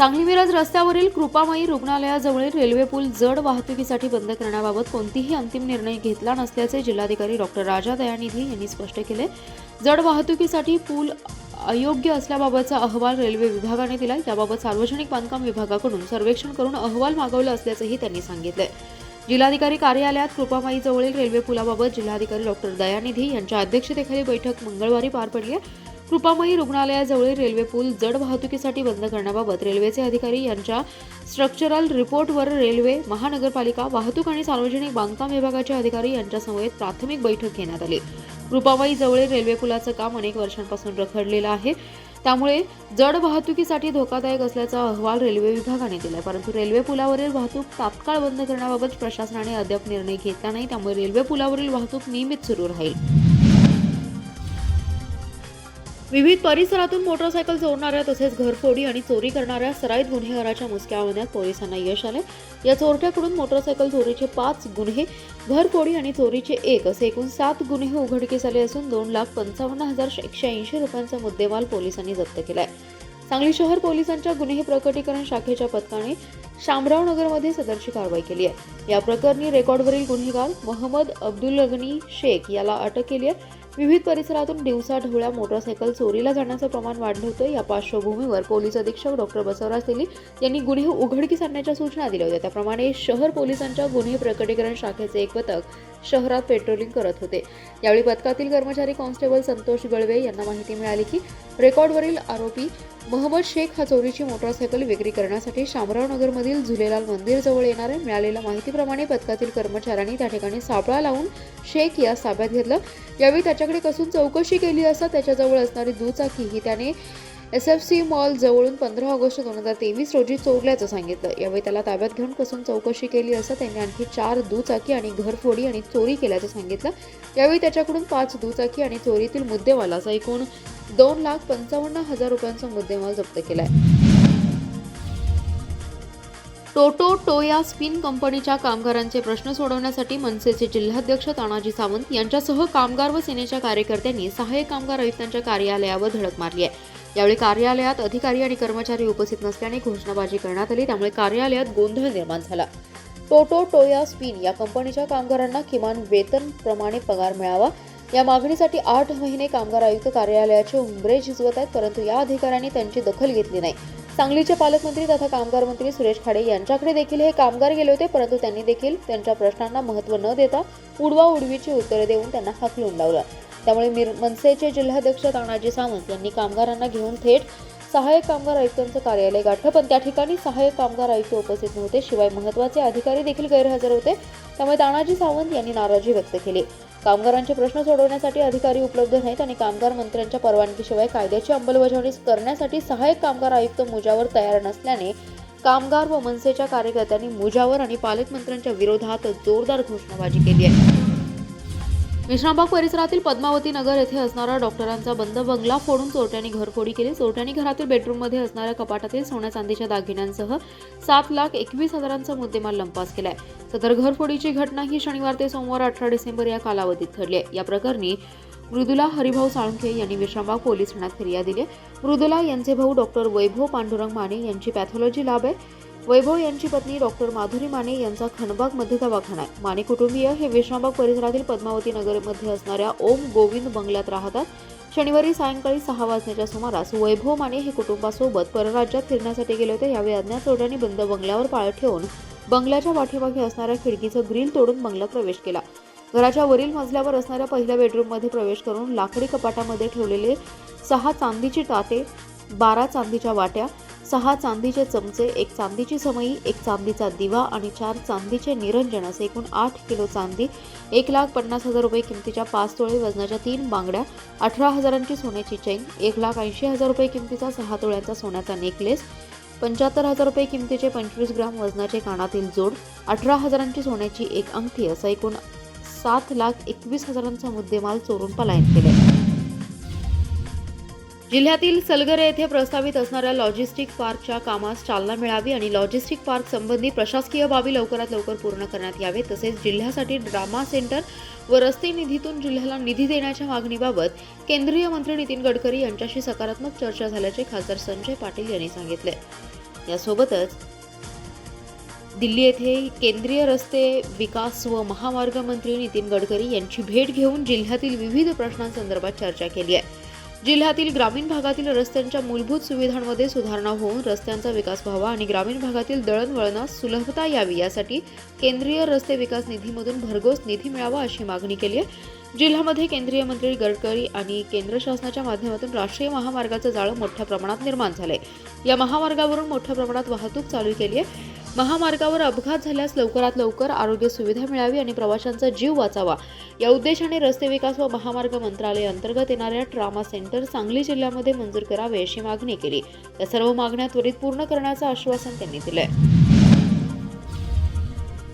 सांगली मिरज रस्त्यावरील कृपामाई रुग्णालयाजवळील रेल्वे पूल जड वाहतुकीसाठी बंद करण्याबाबत कोणतीही अंतिम निर्णय घेतला नसल्याचे जिल्हाधिकारी डॉक्टर राजा दयानिधी यांनी स्पष्ट केले. जड वाहतुकीसाठी पूल अयोग्य असल्याबाबतचा अहवाल रेल्वे विभागाने दिला याबाबत सार्वजनिक बांधकाम विभागाकडून सर्वेक्षण करून अहवाल मागवला असल्याचंही त्यांनी सांगितले जिल्हाधिकारी कार्यालयात कृपामाई जवळील रेल्वे पुलाबाबत जिल्हाधिकारी डॉक्टर दयानिधी यांच्या अध्यक्षतेखाली बैठक मंगळवारी पार पडली आहे. कृपामयी रुग्णालयाजवळील रेल्वे पूल जड वाहतुकीसाठी बंद करण्याबाबत रेल्वेचे अधिकारी यांच्या स्ट्रक्चरल रिपोर्टवर रेल्वे महानगरपालिका वाहतूक आणि सार्वजनिक बांधकाम विभागाचे अधिकारी यांच्यासमवेत प्राथमिक बैठक घेण्यात आली. रुपाबाई जवळील रेल्वे पुलाचं काम अनेक वर्षांपासून रखडलेलं आहे. त्यामुळे जड वाहतुकीसाठी धोकादायक असल्याचा अहवाल रेल्वे विभागाने दिलाय. परंतु रेल्वे पुलावरील वाहतूक तात्काळ बंद करण्याबाबत प्रशासनाने अद्याप निर्णय घेतला नाही. त्यामुळे रेल्वे पुलावरील वाहतूक नियमित सुरू राहील. विविध परिसरातून मोटरसायकल चोरणाऱ्या तसेच घरफोडी आणि चोरी करणाऱ्या सराईत गुन्हेगाराच्या मुसक्या पोलिसांना यश आले. या चोरट्याकडून मोटरसायकल चोरीचे पाच गुन्हे घरफोडी आणि चोरीचे एक असे एकूण सात गुन्हे उघडकीस आले असून दोन लाख पंचावन्न हजार एकशे ऐंशी रुपयांचा मुद्देमाल पोलिसांनी जप्त केलाय. सांगली शहर पोलिसांच्या गुन्हे प्रकटीकरण शाखेच्या पथकाने शामराव नगरमध्ये सदरची कारवाई केली आहे. या प्रकरणी रेकॉर्डवरील गुन्हेगार मोहम्मद अब्दुल गगनी शेख याला अटक केली आहे. विविध परिसरातून दिवसा ढवळ्या मोटरसायकल चोरीला जाण्याचं प्रमाण वाढलं होतं. या पार्श्वभूमीवर पोलीस अधीक्षक डॉक्टर बसवराज तेली यांनी गुन्हे उघडकीस आणण्याच्या सूचना दिल्या होत्या. त्याप्रमाणे शहर पोलिसांच्या गुन्हे प्रकटीकरण शाखेचे एक पथक शहरात पेट्रोलिंग करत होते. यावेळी पथकातील कर्मचारी कॉन्स्टेबल संतोष गळवे यांना माहिती मिळाली की रेकॉर्डवरील आरोपी मोहम्मद शेख हा चोरीची मोटरसायकल विक्री करण्यासाठी शामराव नगरमधील झुलेलाल मंदिरजवळ येणारे मिळालेल्या माहितीप्रमाणे पथकातील कर्मचाऱ्यांनी त्या ठिकाणी सापळा लावून शेख यास ताब्यात घेतलं. यावेळी त्याच्याकडे कसून चौकशी केली असता त्याच्याजवळ असणारी दुचाकी ही त्याने एस एफ सी मॉल जवळून पंधरा ऑगस्ट दोन हजार तेवीस रोजी चोरल्याचं सांगितलं. यावेळी त्याला ताब्यात घेऊन कसून चौकशी केली असता त्यांनी आणखी चार दुचाकी आणि घरफोडी आणि चोरी केल्याचं सांगितलं. यावेळी त्याच्याकडून पाच दुचाकी आणि चोरीतील मुद्देमालाचा एकूण दोन लाख पंचावन्न हजार रुपयांचा मुद्देमाल जप्त केलाय. टोटो टोया स्पिन कंपनीच्या कामगारांचे प्रश्न सोडवण्यासाठी मनसेचे जिल्हाध्यक्ष तानाजी सावंत यांच्यासह कामगार व सेनेच्या कार्यकर्त्यांनी सहाय्यक कामगार आयुक्तांच्या कार्यालयावर धडक मारली आहे. यावेळी कार्यालयात अधिकारी आणि कर्मचारी उपस्थित नसल्याने घोषणाबाजी करण्यात आली त्यामुळे कार्यालयात गोंधळ निर्माण झाला. टोटो टोया स्पिन या कंपनीच्या कामगारांना किमान वेतन प्रमाणे पगार मिळावा या मागणीसाठी आठ महिने कामगार आयुक्त कार्यालयाचे उंबरे झिजवत आहेत परंतु या अधिकाऱ्यांनी त्यांची दखल घेतली नाही. सांगलीचे पालकमंत्री तथा कामगार मंत्री सुरेश खाडे यांच्याकडे देखील हे कामगार गेले होते परंतु त्यांनी देखील त्यांच्या प्रश्नांना महत्त्व न देता उडवा उडवीची उत्तरे देऊन त्यांना हाकलून लावलं. त्यामुळे मिर मनसेचे जिल्हाध्यक्ष तानाजी सावंत यांनी कामगारांना घेऊन थेट सहाय्यक कामगार आयुक्तांचं कार्यालय गाठलं. पण त्या ठिकाणी सहाय्यक कामगार आयुक्त उपस्थित नव्हते. शिवाय महत्त्वाचे अधिकारी देखील गैरहजर होते. त्यामुळे तानाजी सावंत यांनी नाराजी व्यक्त केली. कामगारांचे प्रश्न सोडवण्यासाठी अधिकारी उपलब्ध नाहीत आणि कामगार मंत्र्यांच्या परवानगीशिवाय कायद्याची अंमलबजावणी करण्यासाठी सहाय्यक कामगार आयुक्त मुजावर तयार नसल्याने कामगार व मनसेच्या कार्यकर्त्यांनी मुजावर आणि पालकमंत्र्यांच्या विरोधात जोरदार घोषणाबाजी केली आहे. विश्रामबाग परिसरातील पद्मावती नगर येथे असणारा डॉक्टरांचा बंद बंगला फोडून चोरट्यांनी घरफोडी केली. चोरट्यांनी घरातील बेडरूममध्ये असणाऱ्या कपाटातील सोन्या चांदीच्या दागिन्यांसह सात लाख एकवीस हजारांचा मुद्देमाल लंपास केलाय. सदर घरफोडीची घटना ही शनिवार ते सोमवार अठरा डिसेंबर या कालावधीत ठरली आहे. या प्रकरणी मृदुला हरिभाऊ साळुंखे यांनी विश्रामबाग पोलीस ठाण्यात फिर्याद दिली मृदुला यांचे भाऊ डॉक्टर वैभव पांडुरंग माने यांची पॅथॉलॉजी लॅब आहे. वैभव यांची पत्नी डॉक्टर माधुरी माने यांचा खणबागमध्ये दवाखाना आहे. माने कुटुंबीय हे विश्रामबाग परिसरातील पद्मावती नगरमध्ये असणाऱ्या ओम गोविंद बंगल्यात राहतात. शनिवारी सायंकाळी सहा वाजण्याच्या सुमारास वैभव माने हे कुटुंबासोबत परराज्यात फिरण्यासाठी गेले होते. यावेळी अज्ञात चोरट्यांनी बंद बंगल्यावर पाळ ठेवून बंगल्याच्या पाठीमागे असणाऱ्या खिडकीचं ग्रिल तोडून बंगल्यात प्रवेश केला. घराच्या वरील मजल्यावर असणाऱ्या पहिल्या बेडरूममध्ये प्रवेश करून लाकडी कपाटामध्ये ठेवलेले सहा चांदीची ताटे बारा चांदीच्या वाट्या सहा चांदीचे चमचे एक चांदीची समई एक चांदीचा दिवा आणि चार चांदीचे निरंजन असे एकूण आठ किलो चांदी एक लाख पन्नास हजार रुपये किमतीच्या पाच तोळे वजनाच्या तीन बांगड्या अठरा हजारांची सोन्याची चैन एक लाख ऐंशी हजार रुपये किमतीचा सहा तोळ्यांचा सोन्याचा नेकलेस पंच्याहत्तर हजार रुपये किमतीचे पंचवीस ग्राम वजनाचे कानातील जोड अठरा हजारांची सोन्याची एक अंगठी असं एकूण सात लाख एकवीस हजारांचा मुद्देमाल चोरून पलायन केले. जिल्ह्यातील सलगरे येथे प्रस्तावित असणाऱ्या लॉजिस्टिक पार्कच्या कामास चालना मिळावी आणि लॉजिस्टिक पार्क संबंधी प्रशासकीय बाबी लवकरात लवकर पूर्ण करण्यात यावे तसेच जिल्ह्यासाठी ड्रामा सेंटर व रस्ते निधीतून जिल्ह्याला निधी देण्याच्या मागणीबाबत केंद्रीय मंत्री नितीन गडकरी यांच्याशी सकारात्मक चर्चा झाल्याचे खासदार संजय पाटील यांनी सांगितले. यासोबतच दिल्ली येथे केंद्रीय रस्ते विकास व महामार्ग मंत्री नितीन गडकरी यांची भेट घेऊन जिल्ह्यातील विविध प्रश्नांसंदर्भात चर्चा केली आहे. जिल्ह्यातील ग्रामीण भागातील रस्त्यांच्या मूलभूत सुविधांमध्ये सुधारणा होऊन रस्त्यांचा विकास व्हावा आणि ग्रामीण भागातील दळणवळणास सुलभता यावी यासाठी केंद्रीय रस्ते विकास निधीमधून भरघोस निधी मिळावा अशी मागणी केली आहे. जिल्ह्यामध्ये केंद्रीय मंत्री गडकरी आणि केंद्र शासनाच्या माध्यमातून राष्ट्रीय महामार्गाचं जाळं मोठ्या प्रमाणात निर्माण झालंय. या महामार्गावरून मोठ्या प्रमाणात वाहतूक चालू केली आहे. महामार्गावर अपघात झाल्यास लवकरात लवकर आरोग्य सुविधा मिळावी आणि प्रवाशांचा जीव वाचावा. या उद्देशाने रस्ते विकास व महामार्ग मंत्रालय अंतर्गत येणाऱ्या ट्रामा सेंटर सांगली जिल्ह्यामध्ये मंजूर करावे अशी मागणी केली. या सर्व मागण्या त्वरित पूर्ण करण्याचं आश्वासन त्यांनी दिलंय.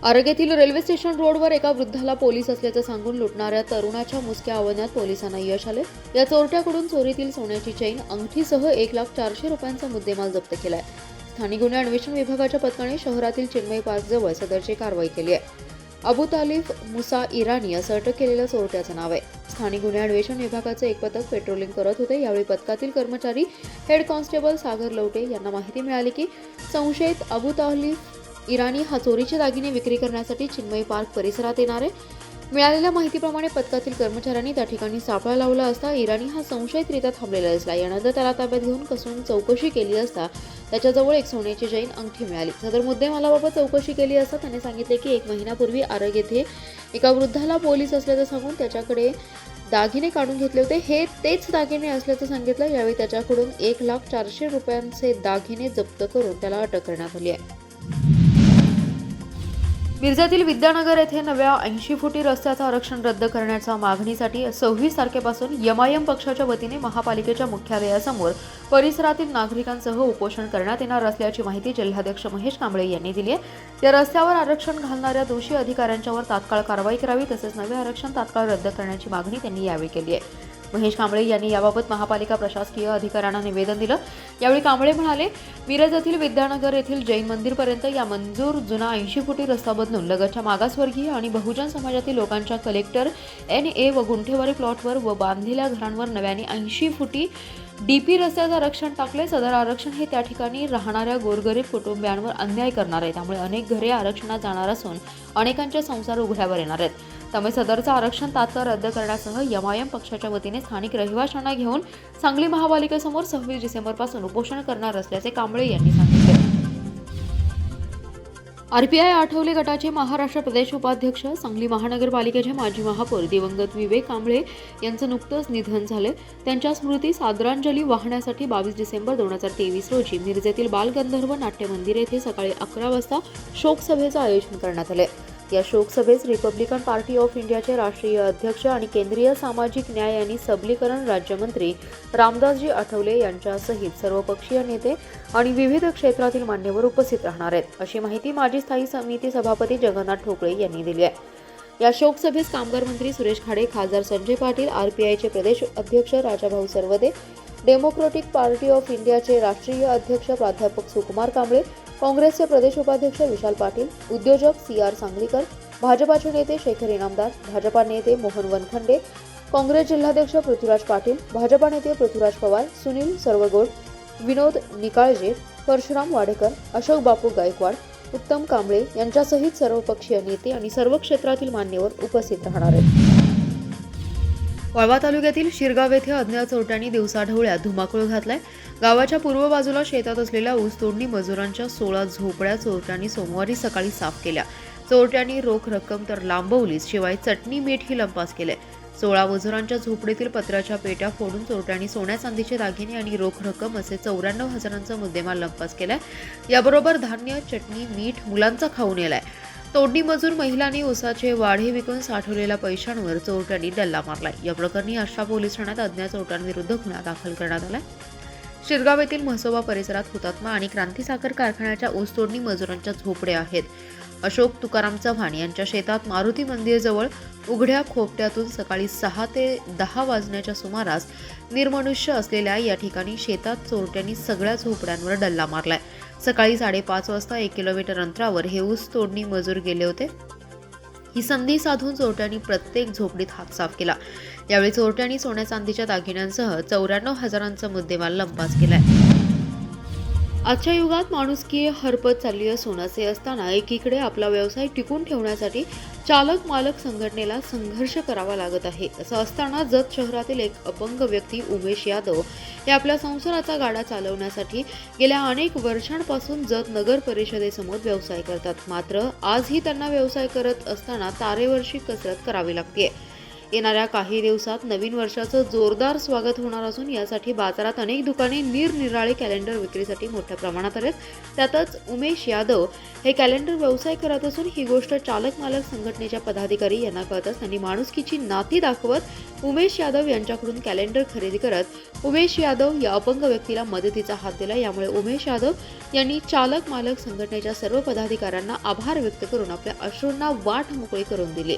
आरोग्यातील रेल्वे स्टेशन रोडवर एका वृद्धाला पोलीस असल्याचं सांगून लुटणाऱ्या तरुणाच्या मुसक्या आवण्यात पोलिसांना यश आले. या चोरट्याकडून चोरीतील सोन्याची चैन अंगठीसह एक लाख चारशे रुपयांचा मुद्देमाल जप्त केलाय. स्थानिक गुन्हे अन्वेषण विभागाच्या पथकाने शहरातील चिन्मय पार्कजवळ सदरची कारवाई केली आहे. अबू तालिफ मुसा इराणी असं अटक केलेल्या चोरट्याचं नाव आहे. स्थानिक गुन्हे अन्वेषण विभागाचे एक पथक पेट्रोलिंग करत होते. यावेळी पथकातील कर्मचारी हेड कॉन्स्टेबल सागर लवटे यांना माहिती मिळाली की संशयित अबू तालिफ इराणी हा चोरीचे दागिने विक्री करण्यासाठी चिन्मय पार्क परिसरात येणार आहे. मिळालेल्या माहितीप्रमाणे पथकातील कर्मचाऱ्यांनी त्या ठिकाणी सापळा लावला असता इराणी हा संशयितरित्या थांबलेला दिसला. यानंतर त्याला ताब्यात घेऊन कसून चौकशी केली असता त्याच्याजवळ एक सोन्याची जैन अंगठी मिळाली. सदर मुद्देमालाबाबत चौकशी केली असता त्याने सांगितले की एक महिन्यापूर्वी आरग येथे एका वृद्धाला पोलीस असल्याचं सांगून त्याच्याकडे दागिने काढून घेतले होते. हे तेच दागिने असल्याचं सांगितलं. यावेळी त्याच्याकडून एक लाख चारशे रुपयांचे दागिने जप्त करून त्याला अटक करण्यात आली आहे. मिरजातील विद्यानगर येथे नव्या ऐंशी फुटी रस्त्याचं आरक्षण रद्द करण्याच्या मागणीसाठी सव्वीस तारखेपासून यमायम पक्षाच्या वतीने महापालिकेच्या मुख्यालयासमोर परिसरातील नागरिकांसह उपोषण करण्यात येणार असल्याची माहिती जिल्हाध्यक्ष महेश कांबळे यांनी दिली आहे. या रस्त्यावर आरक्षण घालणाऱ्या दोषी अधिकाऱ्यांच्यावर तात्काळ कारवाई करावी तसेच नवे आरक्षण तात्काळ रद्द करण्याची मागणी त्यांनी यावेळी केली आहे. महेश कांबळे यांनी याबाबत महापालिका प्रशासकीय अधिकाऱ्यांना निवेदन दिलं. यावेळी कांबळे म्हणाले मिरज येथील विद्यानगर येथील जैन मंदिरपर्यंत या मंजूर जुना ऐंशी फुटी रस्ता बदलून लगतच्या मागासवर्गीय आणि बहुजन समाजातील लोकांच्या कलेक्टर एन ए व गुंठेवारी प्लॉटवर व बांधलेल्या घरांवर नव्याने ऐंशी फुटी डीपी रस्त्याचं आरक्षण टाकले सदर आरक्षण हे त्या ठिकाणी राहणाऱ्या गोरगरीब कुटुंबियांवर अन्याय करणार आहे. त्यामुळे अनेक घरे आरक्षणात जाणार असून अनेकांचे संसार उघड्यावर येणार आहेत. त्यामुळे सदरचं आरक्षण तात्काळ रद्द करण्यासह यमायम पक्षाच्या वतीने स्थानिक रहिवाशांना घेऊन सांगली महापालिकेसमोर सव्वीस डिसेंबरपासून उपोषण करणार असल्याचे कांबळे यांनी सांगितले. आरपीआय आठवले गटाचे महाराष्ट्र प्रदेश उपाध्यक्ष सांगली महानगरपालिकेचे माजी महापौर दिवंगत विवेक कांबळे यांचं नुकतंच निधन झालं. त्यांच्या स्मृतीस आदरांजली वाहण्यासाठी बावीस डिसेंबर दोन हजार तेवीस रोजी मिरजेतील बालगंधर्व नाट्य मंदिर येथे सकाळी अकरा वाजता शोकसभेचं आयोजन करण्यात आले. या शोकसभेस रिपब्लिकन पार्टी ऑफ इंडियाचे राष्ट्रीय अध्यक्ष आणि केंद्रीय सामाजिक न्याय आणि सबलीकरण राज्यमंत्री रामदासजी आठवले यांच्यासहित सर्वपक्षीय नेते आणि विविध क्षेत्रातील मान्यवर उपस्थित राहणार आहेत. अशी माहिती माजी स्थायी समिती सभापती जगन्नाथ ठोकळे यांनी दिली आहे. या शोकसभेस कामगार मंत्री सुरेश खाडे खासदार संजय पाटील आरपीआयचे प्रदेश अध्यक्ष Rajabhau Sarvade democratic party of इंडियाचे राष्ट्रीय अध्यक्ष प्राध्यापक सुकुमार कांबळे काँग्रेसचे प्रदेश उपाध्यक्ष विशाल पाटील उद्योजक सी आर सांगलीकर भाजपाचे नेते शेखर इनामदार भाजपा नेते मोहन वनखंडे काँग्रेस जिल्हाध्यक्ष पृथ्वीराज पाटील भाजपा नेते पृथ्वीराज पवार सुनील सर्वगोड विनोद निकाळजे परशुराम वाडेकर अशोक बापू गायकवाड उत्तम कांबळे यांच्यासहित सर्वपक्षीय नेते आणि सर्व क्षेत्रातील मान्यवर उपस्थित राहणार आहेत. वाळवा तालुक्यातील शिरगाव येथे अज्ञात चोरट्यांनी दिवसाढवळ्यात धुमाकूळ घातलाय. गावाच्या पूर्व बाजूला शेतात असलेल्या ऊस तोडणी मजुरांच्या सोळा झोपड्या चोरट्यांनी सोमवारी सकाळी साफ केल्या. चोरट्यांनी रोख रक्कम तर लांबवलीच शिवाय चटणी मीठ ही लंपास केले. सोळा मजुरांच्या झोपडीतील पत्राच्या पेट्या फोडून चोरट्यांनी सोन्या चांदीचे दागिने आणि रोख रक्कम असे चौऱ्याण्णव हजारांचा मुद्देमाल लंपास केलाय. याबरोबर धान्य चटणी मीठ मुलांचा खाऊन येलाय. तोडणी मजूर महिलांनी ऊसाचे वाढे विकून साठवलेल्या पैशांवर चोरट्यांनी डल्ला मारलाय. या प्रकरणी आष्टा पोलीस ठाण्यात अज्ञात चोरट्यांविरुद्ध गुन्हा दाखल करण्यात आलाय. शिरगाव येथील म्हसोबा परिसरात हुतात्मा आणि क्रांती साखर कारखान्याच्या ऊसतोडणी मजुरांच्या झोपड्या आहेत. अशोक तुकाराम चव्हाण यांच्या शेतात मारुती मंदिरजवळ उघड्या खोपट्यातून सकाळी सहा ते दहा वाजण्याच्या सुमारास निर्मनुष्य असलेल्या या ठिकाणी शेतात चोरट्यांनी सगळ्या झोपड्यांवर डल्ला मारलाय. सकाळी साडेपाच वाजता एक किलोमीटर अंतरावर हे ऊस तोडणी मजूर गेले होते. ही संधी साधून चोरट्यांनी प्रत्येक झोपडीत हात साफ केला. यावेळी चोरट्यांनी सोन्या चांदीच्या दागिन्यांसह चौऱ्याण्णव हजारांचा मुद्देमाल लंपास केलाय. आजच्या युगात माणुसकी हरपत चालली असून असे असताना एकीकडे आपला व्यवसाय टिकून ठेवण्यासाठी चालक मालक संघटनेला संघर्ष करावा लागत आहे. असं असताना जत शहरातील एक अपंग व्यक्ती उमेश यादव हे आपल्या संसाराचा गाडा चालवण्यासाठी गेल्या अनेक वर्षांपासून जत नगर परिषदेसमोर व्यवसाय करतात. मात्र आजही त्यांना व्यवसाय करत असताना तारेवर्षी कसरत करावी लागते येणाऱ्या काही दिवसात नवीन वर्षाचं जोरदार स्वागत होणार असून यासाठी बाजारात अनेक दुकाने निरनिराळे कॅलेंडर विक्रीसाठी मोठ्या प्रमाणात आहेत त्यातच उमेश यादव हे कॅलेंडर व्यवसाय करत असून ही गोष्ट चालक मालक संघटनेच्या पदाधिकारी यांना कळतच त्यांनी माणुसकीची नाती दाखवत उमेश यादव यांच्याकडून कॅलेंडर खरेदी करत उमेश यादव या अपंग व्यक्तीला मदतीचा हात दिला. यामुळे उमेश यादव यांनी चालक मालक संघटनेच्या सर्व पदाधिकाऱ्यांना आभार व्यक्त करून आपल्या अश्रूंना वाट मोकळी करून दिली.